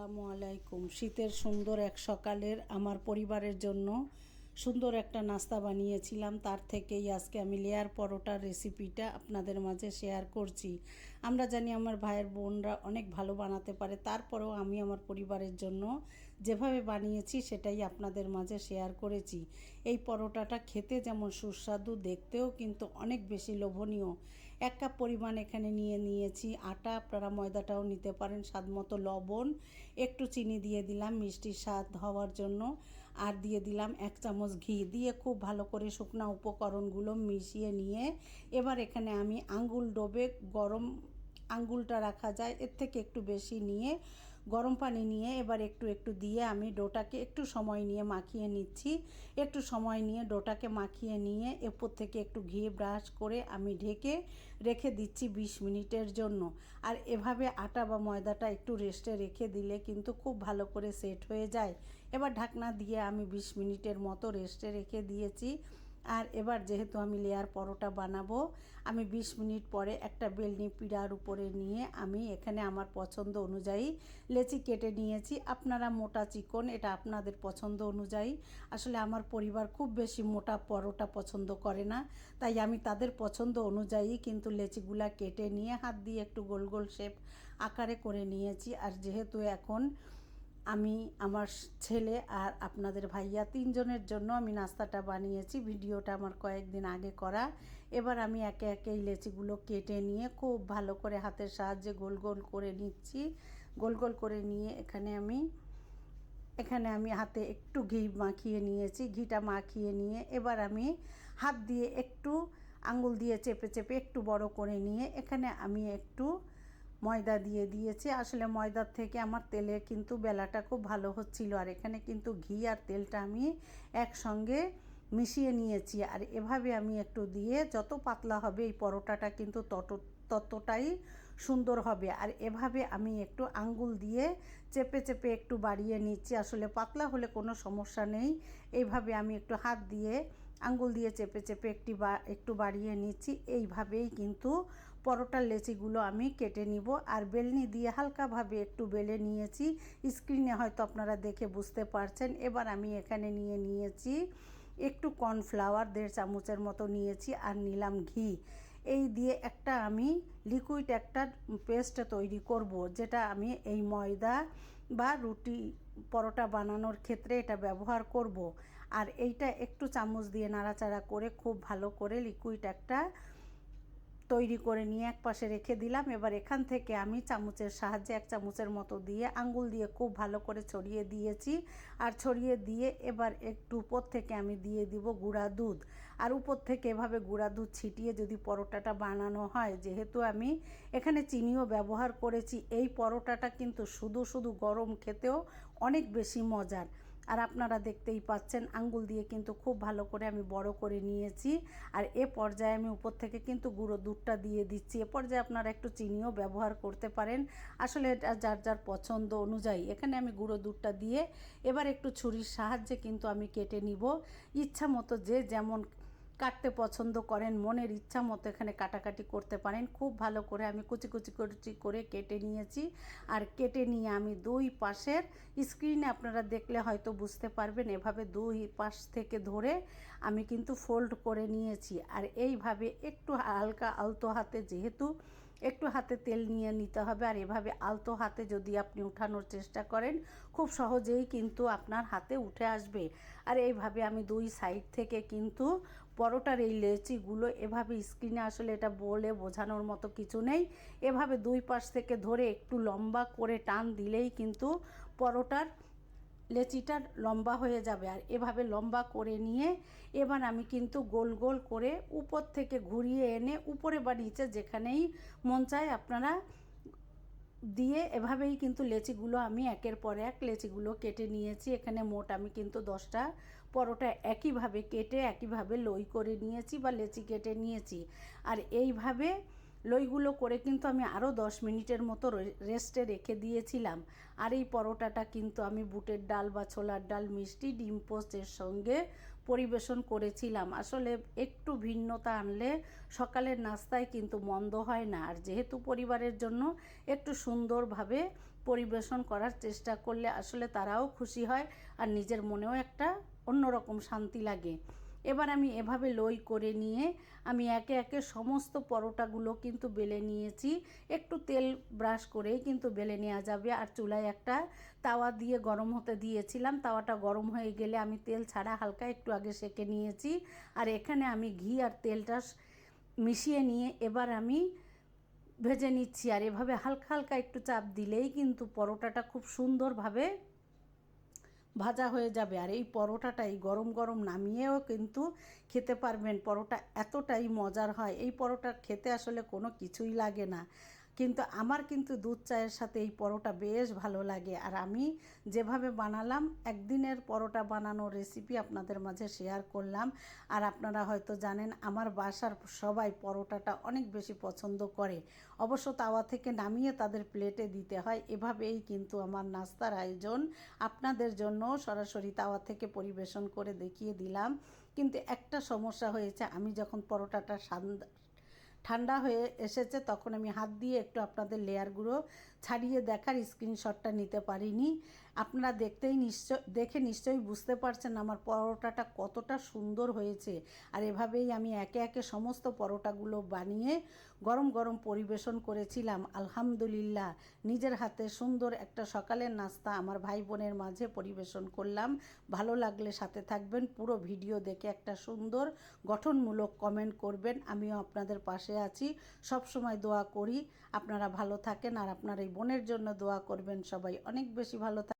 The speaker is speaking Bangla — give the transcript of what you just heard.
আসসালামু আলাইকুম। শীতের সুন্দর এক সকালের আমার পরিবারের জন্য সুন্দর একটা নাস্তা বানিয়েছিলাম। তার থেকেই আজকে আমি লেয়ার পরোটার রেসিপিটা আপনাদের মাঝে শেয়ার করছি। আমরা জানি আমার ভাইয়ের বোনরা অনেক ভালো বানাতে পারে। তারপরেও আমি আমার পরিবারের জন্য যেভাবে বানিয়েছি, সেটাই আপনাদের মাঝে শেয়ার করেছি। এই পরোটাটা খেতে যেমন সুস্বাদু, দেখতেও কিন্তু অনেক বেশি লোভনীয়। এক কাপ পরিমাণ এখানে নিয়ে নিয়েছি। আটা, আপনারা ময়দাটাও নিতে পারেন, স্বাদ মতো লবণ, একটু চিনি দিয়ে দিলাম মিষ্টির স্বাদ হওয়ার জন্য। আর দিয়ে দিলাম এক চামচ ঘি দিয়ে খুব ভালো করে শুকনো উপকরণগুলো মিশিয়ে নিয়ে এবার এখানে আমি আঙ্গুল ডোবে গরম আঙ্গুলটা রাখা যায়, এর থেকে একটু বেশি নিয়ে গরম পানি নিয়ে এবার একটু একটু দিয়ে আমি ডোটাকে একটু সময় নিয়ে মাখিয়ে নিচ্ছি। একটু সময় নিয়ে ডোটাকে মাখিয়ে নিয়ে এরপর থেকে একটু ঘি ব্রাশ করে আমি ঢেকে রেখে দিচ্ছি বিশ মিনিটের জন্য। আর এভাবে আটা বা ময়দাটা একটু রেস্টে রেখে দিলে কিন্তু খুব ভালো করে সেট হয়ে যায়। এবার ঢাকনা দিয়ে আমি বিশ মিনিটের মতো রেস্টে রেখে দিয়েছি। আর এবার যেহেতু আমি লেয়ার পরোটা বানাবো, আমি 20 মিনিট পরে একটা বেলনি পিড়ার উপরে নিয়ে আমি এখানে আমার পছন্দ অনুযায়ী লেচি কেটে নিয়েছি। আপনারা মোটা চিকন, এটা আপনাদের পছন্দ অনুযায়ী। আসলে আমার পরিবার খুব বেশি মোটা পরোটা পছন্দ করে না, তাই আমি তাদের পছন্দ অনুযায়ী কিন্তু লেচিগুলা কেটে নিয়ে হাত দিয়ে একটু গোল গোল শেপ আকারে করে নিয়েছি। আর যেহেতু এখন আমি, আমার ছেলে আর আপনাদের ভাইয়া তিনজনের জন্য আমি নাস্তাটা বানিয়েছি। ভিডিওটা আমার কয়েকদিন আগে করা। এবার আমি একে একে এই লেচিগুলো কেটে নিয়ে খুব ভালো করে হাতের সাহায্যে গোল গোল করে নিচ্ছি। গোল গোল করে নিয়ে এখানে আমি এখানে আমি হাতে একটু ঘি মাখিয়ে নিয়েছি। ঘিটা মাখিয়ে নিয়ে এবার আমি হাত দিয়ে একটু আঙ্গুল দিয়ে চেপে চেপে একটু বড় করে নিয়ে এখানে আমি একটু ময়দা দিয়ে দিয়েছি। আসলে ময়দার থেকে আমার তেলে কিন্তু বেলাটা খুব ভালো হচ্ছিল। আর এখানে কিন্তু ঘি আর তেলটা আমি একসঙ্গে মিশিয়ে নিয়েছি। আর এভাবে আমি একটু দিয়ে যত পাতলা হবে এই পরোটাটা কিন্তু তত, ততটাই সুন্দর হবে। আর এভাবে আমি একটু আঙ্গুল দিয়ে চেপে চেপে একটু বাড়িয়ে নিচ্ছি। আসলে পাতলা হলে কোনো সমস্যা নেই। এইভাবে আমি একটু হাত দিয়ে আঙ্গুল দিয়ে চেপে চেপে একটি বা, একটু বাড়িয়ে নিচ্ছি। এইভাবেই কিন্তু পরোটার লেচিগুলো আমি কেটে নিব। আর বেলনি দিয়ে হালকাভাবে একটু বেলে নিয়েছি। স্ক্রিনে হয়তো আপনারা দেখে বুঝতে পারছেন। এবার আমি এখানে নিয়ে নিয়েছি একটু কর্নফ্লাওয়ার, দেড় চামচের মতো নিয়েছি আর নিলাম ঘি। এই দিয়ে একটা আমি লিকুইড একটা পেস্ট তৈরি করব, যেটা আমি এই ময়দা বা রুটি পরোটা বানানোর ক্ষেত্রে এটা ব্যবহার করব। আর এইটা একটু চামচ দিয়ে নাড়াচাড়া করে খুব ভালো করে লিকুইড একটা তৈরি করে নিয়ে এক পাশে রেখে দিলাম। এবার এখান থেকে আমি চামচের সাহায্যে এক চামচের মতো দিয়ে আঙ্গুল দিয়ে খুব ভালো করে ছড়িয়ে দিয়েছি। আর ছড়িয়ে দিয়ে এবার একটু উপর থেকে আমি দিয়ে দিব গুঁড়া দুধ। আর উপর থেকে এভাবে গুঁড়া দুধ ছিটিয়ে যদি পরোটাটা বানানো হয়, যেহেতু আমি এখানে চিনিও ব্যবহার করেছি, এই পরোটাটা কিন্তু শুধু শুধু গরম খেতেও অনেক বেশি মজার। আর আপনারা দেখতেই পাচ্ছেন, আঙ্গুল দিয়ে কিন্তু খুব ভালো করে আমি বড় করে নিয়েছি। আর এ পর্যায়ে আমি উপর থেকে কিন্তু গুঁড়ো দুধটা দিয়ে দিচ্ছি। এ পর্যায়ে আপনারা একটু চিনিও ব্যবহার করতে পারেন। আসলে এটা যার যার পছন্দ অনুযায়ী এখানে আমি গুঁড়ো দুধটা দিয়ে এবার একটু ছুরির সাহায্যে কিন্তু আমি কেটে নিব। ইচ্ছা মতো যে যেমন কাটতে পছন্দ করেন, মনের ইচ্ছা মতো এখানে কাটাকাটি করতে পারেন। খুব ভালো করে আমি কুচি কুচি কুচি করে কেটে নিয়েছি। আর কেটে নিয়ে আমি দুই পাশের স্ক্রিনে আপনারা দেখলে হয়তো বুঝতে পারবেন, এভাবে দুই পাশ থেকে ধরে আমি কিন্তু ফোল্ড করে নিয়েছি। আর এইভাবে একটু হালকা আলতো হাতে যেহেতু একটু হাতে তেল নিয়ে নিতে হবে, আর এভাবে আলতো হাতে যদি আপনি উঠানোর চেষ্টা করেন, খুব সহজেই কিন্তু আপনার হাতে উঠে আসবে। আর এইভাবে আমি দুই সাইড থেকে কিন্তু পরোটার এই লেচিগুলো এভাবে স্ক্রিনে আসলে এটা বলে বোঝানোর মতো কিছু নেই। এভাবে দুই পাশ থেকে ধরে একটু লম্বা করে টান দিলেই কিন্তু পরোটার লেচিটা লম্বা হয়ে যাবে। আর এভাবে লম্বা করে নিয়ে এবার আমি কিন্তু গোল গোল করে উপর থেকে ঘুরিয়ে এনে উপরে বা নিচে যেখানেই মন চায় আপনারা দিয়ে এভাবেই কিন্তু লেচিগুলো আমি একের পর এক লেচিগুলো কেটে নিয়েছি। এখানে মোট আমি কিন্তু দশটা পরোটা একইভাবে কেটে, একইভাবে লই করে নিয়েছি বা লেচি কেটে নিয়েছি। আর এইভাবে লইগুলো করে কিন্তু আমি আরও দশ মিনিটের মতো রেস্টে রেখে দিয়েছিলাম। আর এই পরোটাটা কিন্তু আমি বুটের ডাল বা ছোলার ডাল, মিষ্টি, ডিম পোস্টের সঙ্গে পরিবেশন করেছিলাম। আসলে একটু ভিন্নতা আনলে সকালের নাস্তায় কিন্তু মন্দ হয় না। আর যেহেতু পরিবারের জন্য একটু সুন্দরভাবে পরিবেশন করার চেষ্টা করলে আসলে তারাও খুশি হয় আর নিজের মনেও একটা অন্যরকম শান্তি লাগে। এবার আমি এভাবে লই করে নিয়ে আমি একে একে সমস্ত পরোটাগুলো কিন্তু বেলে নিয়েছি। একটু তেল ব্রাশ করেই কিন্তু বেলে নেওয়া যাবে। আর চুলায় একটা তাওয়া দিয়ে গরম হতে দিয়েছিলাম। তাওয়াটা গরম হয়ে গেলে আমি তেল ছাড়া হালকা একটু আগে সেকে নিয়েছি। আর এখানে আমি ঘি আর তেলটা মিশিয়ে নিয়ে এবার আমি ভেজে নিচ্ছি আর এভাবে হালকা হালকা একটু চাপ দিলেই কিন্তু পরোটাটা খুব সুন্দরভাবে ভাজা হয়ে যাবে। আর এই পরোটাটা এই গরম গরম নামিয়েও কিন্তু খেতে পারবেন। পরোটা এতটাই মজার হয়। এই পরোটা খেতে আসলে কোনো কিছুই লাগে না। কিন্তু আমার কিন্তু দুধ চায়ের সাথে এই পরোটা বেশ ভালো লাগে। আর আমি যেভাবে বানালাম, একদিনের পরোটা বানানোর রেসিপি আপনাদের মাঝে শেয়ার করলাম। আর আপনারা হয়তো জানেন, আমার বাসার সবাই পরোটাটা অনেক বেশি পছন্দ করে। অবশ্য তাওয়া থেকে নামিয়ে তাদের প্লেটে দিতে হয়। এভাবেই কিন্তু আমার নাস্তার আয়োজন আপনাদের জন্য সরাসরি তাওয়া থেকে পরিবেশন করে দেখিয়ে দিলাম। কিন্তু একটা সমস্যা হয়েছে, আমি যখন পরোটাটা ঠান্ডা হয়ে এসেছে, তখন আমি হাত দিয়ে একটু আপনাদের লেয়ারগুলো ছাড়িয়ে দেখার স্ক্রিনশটটা নিতে পারিনি। আপনারা দেখতেই নিশ্চয়, দেখে নিশ্চয়ই বুঝতে পারছেন আমার পরোটাটা কতটা সুন্দর হয়েছে। আর এভাবেই আমি একে একে সমস্ত পরোটাগুলো বানিয়ে গরম গরম পরিবেশন করেছিলাম। আলহামদুলিল্লাহ, নিজের হাতে সুন্দর একটা সকালের নাস্তা আমার ভাই বোনের মাঝে পরিবেশন করলাম। ভালো লাগলে সাথে থাকবেন, পুরো ভিডিও দেখে একটা সুন্দর গঠনমূলক কমেন্ট করবেন। আমিও আপনাদের পাশে আছি, সব সময় দোয়া করি। আপনারা ভালো থাকেন আর আপনার এই বোনের জন্য দোয়া করবেন। সবাই অনেক বেশি ভালো থাক